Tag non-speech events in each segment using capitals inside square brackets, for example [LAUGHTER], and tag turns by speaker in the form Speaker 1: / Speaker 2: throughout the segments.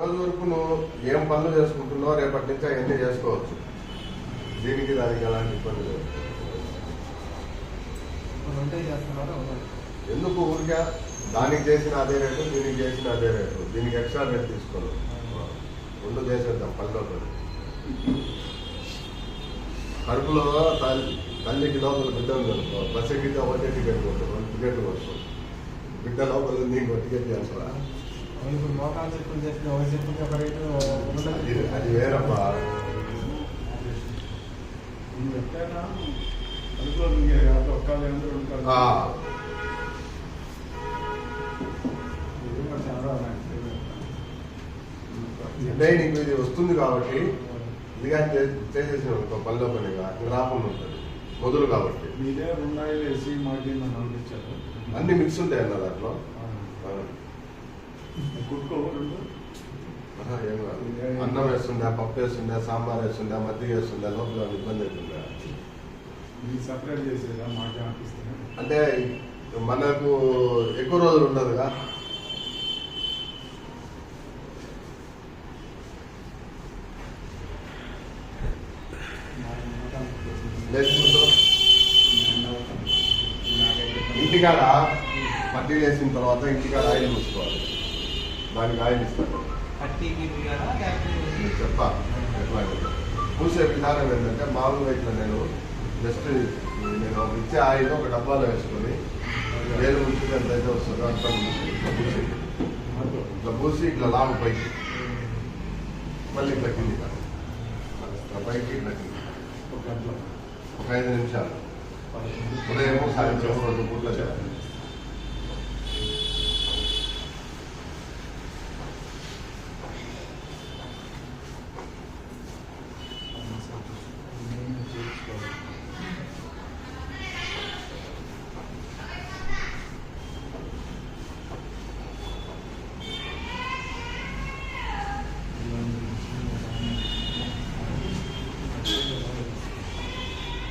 Speaker 1: రోజు వరకు నువ్వు ఏం పనులు చేసుకుంటున్నావు రేపటి నుంచి అవన్నీ చేసుకోవచ్చు. దీనికి దానికి ఎలాంటి ఇబ్బంది లేదు. ఎందుకు ఊరికే దానికి చేసిన అదే రేటు దీనికి చేసిన అదే రేటు? దీనికి ఎక్స్ట్రా రేట్ తీసుకోను రెండు చేసేద్దాం పనిలో పని కడుపులో తల్లి తల్లికి లోపల బిడ్డ ఉంది అనుకో బస్ ఎక్కితే ఒకటే టికెట్ కొట్టు రెండు టికెట్లు కొట్టు. బిడ్డ లోపల ఇంకో టికెట్ చేస్తారా
Speaker 2: ఇప్పుడు మోకాలు చెప్పులు చేసిన ఒక చెప్పుకి ఒక రేటు
Speaker 1: అది
Speaker 2: ఉండదు.
Speaker 1: అది వేరమ్మా
Speaker 3: నేను చెప్పానా కడుపులో దిగే కాదు ఒక్క లేదు రెండు ఇది
Speaker 1: వస్తుంది కాబట్టి ఇదిగా చేసేసిన పనిలో పనిగా రాకుండా ఉంటుంది. మొదలు కాబట్టి.
Speaker 3: మీదే రెండు ఆయిల్ వేసి మాకి నన్ను అనిపించారు
Speaker 1: అన్ని మిక్స్ ఉంటాయి అన్న దాంట్లో ఆ.
Speaker 3: కుట్టుకో రెండు
Speaker 1: ఆహా, ఏం కాదు. అన్నం వేస్తుందా పప్పు వేస్తుందా సాంబార్ వేస్తుందా మజ్జిగ వేస్తుందా లోపల ఇబ్బంది అవుతుందా?
Speaker 3: సపరేట్ చేసేదా
Speaker 1: అంటే మనకు ఎక్కువ రోజులు ఉండదుగా. ఇంటికాడ పట్టి వేసిన తర్వాత ఇంటికాడ ఆయిల్ మూసుకోవాలి దానికి ఆయిల్
Speaker 2: లేకపోతే
Speaker 1: నేను చెప్పా ఎట్లా అనేది. పూసే విధానం ఏంటంటే మామూలుగా ఇట్లా నేను జస్ట్ నేను ఇచ్చే ఆయిల్ ఒక డబ్బాలో వేసుకొని వేలు ముంచుకు ఎంత అయితే వస్తుందో అంత పూసి ఇట్లా పూసి ఇట్లా లాగు పైకి. మళ్ళీ ఇట్లా కింది ఇట్లా పైకి ఇట్లా కింది
Speaker 3: ఒక
Speaker 1: ఐదు నిమిషాలు. ఉదయం సాయంత్రం రెండు పూట్ల చేయాలి
Speaker 3: నేను చేయించుకోవాలి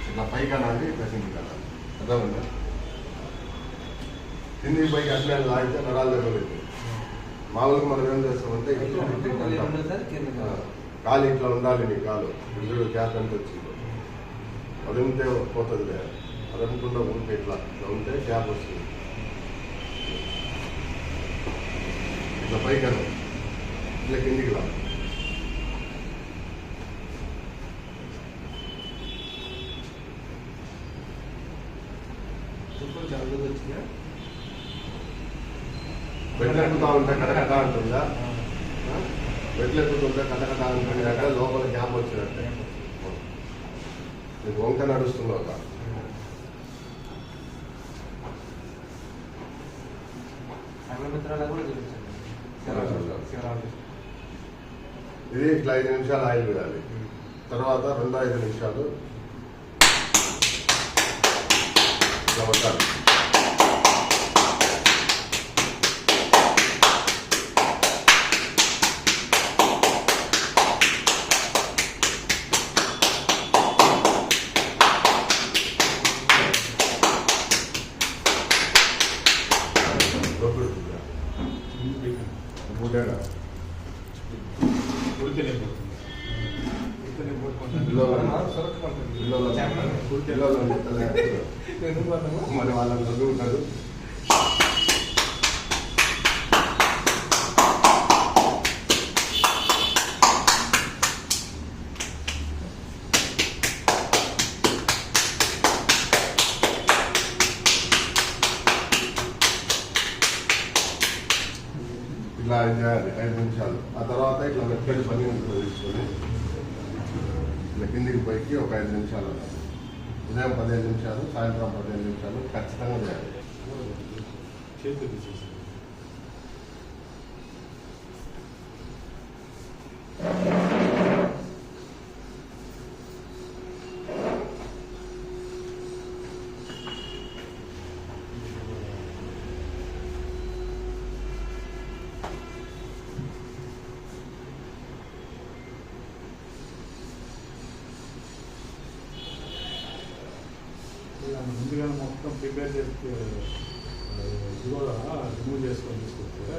Speaker 1: ఇట్లా పైకి అనాలి కిందికి అనాలి అర్థమైందా? కిందికి పైకి అట్లా లాగితే నరాలు దెబ్బలేదు మామూలుగా మనం ఏం చేస్తామంటే కాలు ఇట్లా ఉండాలి నీ కాలు. ఇప్పుడు గ్యాప్ ఎంత వచ్చిందో. అది ఉంటే పోతుంది లేదు అది అనుకుంటా ఉంటే ఇట్లా. ఇట్లా ఉంటే గ్యాప్ వస్తుంది. ఇట్లా పైకి ఇట్లా కిందికి రా
Speaker 2: చెప్పులు
Speaker 1: ఎక్కుతా ఉంటే కటకట అంటుందా? బెడ్లు ఎక్కుతుంటే కటకట అంటుంది అక్కడ లోపల గ్యాప్ వచ్చినట్టే. నీకు వంక నడుస్తున్నావు కదా. ఇది ఇట్లా ఐదు నిమిషాలు ఆయిల్ వేయాలి తర్వాత రెండో ఐదు నిమిషాలు. ఇట్లా
Speaker 3: ఉడితేనే పోతుంది ఉడితేనే పోతుంది
Speaker 1: పిల్లలు. పిల్లలు? [LAUGHS] మరి వాళ్ళని చదువుకుంటారు ఇట్లా చేయాలి ఐదు నిమిషాలు. ఆ తర్వాత ఇట్లా మెత్తడి పని ఉంటుంది తీసుకొని. ఇట్లా కిందికి పైకి ఒక ఐదు నిమిషాలు. ఉదయం పదిహేను నిమిషాలు సాయంత్రం పదిహేను నిమిషాలు ఖచ్చితంగా చేయాలి.
Speaker 3: చేతులు ముందుగానే మొత్తం ప్రిపేర్ చేస్తే రిమూవ్ చేసుకొని తీసుకొస్తే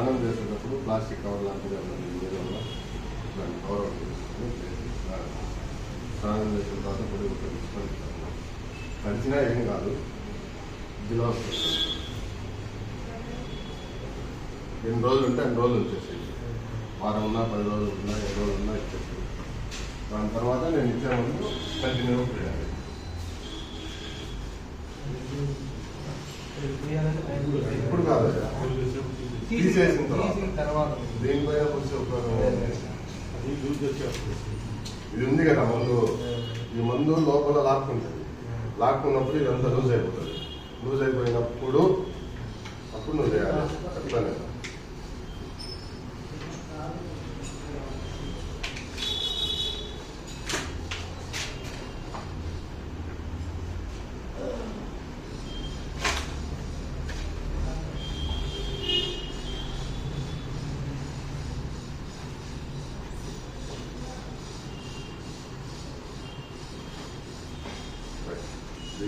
Speaker 1: స్నానం చేసేటప్పుడు ప్లాస్టిక్ కవర్ లాంటిది నీళ్ళలో దాన్ని కవర్ అవుట్ చేసుకొని స్నానం. చేసిన తర్వాత పొడి ఉపయోగించుకొని తడిచినా ఏం కాదు. జిలా వస్తుంది ఎన్ని రోజులు ఉంటే అన్ని రోజులు వచ్చేసి వారం ఉన్నా పది రోజులు ఉన్నా ఎన్ని రోజులు ఉన్నా ఇచ్చేసి దాని తర్వాత నేను ఇచ్చే ముందు కంటిన్యూ చేయాలి. ఇప్పుడు కాదు. తీసేసిన తర్వాత. దీనిపైన వచ్చే
Speaker 3: అది. యూజ్ వచ్చేస్తుంది.
Speaker 1: ఇది ఉంది కదా మందు. ఈ మందు లోపల లాక్కుంటుంది. లాక్కున్నప్పుడు ఇదంతా లూజ్ అయిపోతుంది. లూజ్ అయిపోయినప్పుడు అప్పుడు నువ్వు చేయాలి. చెప్తాను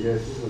Speaker 1: Yes,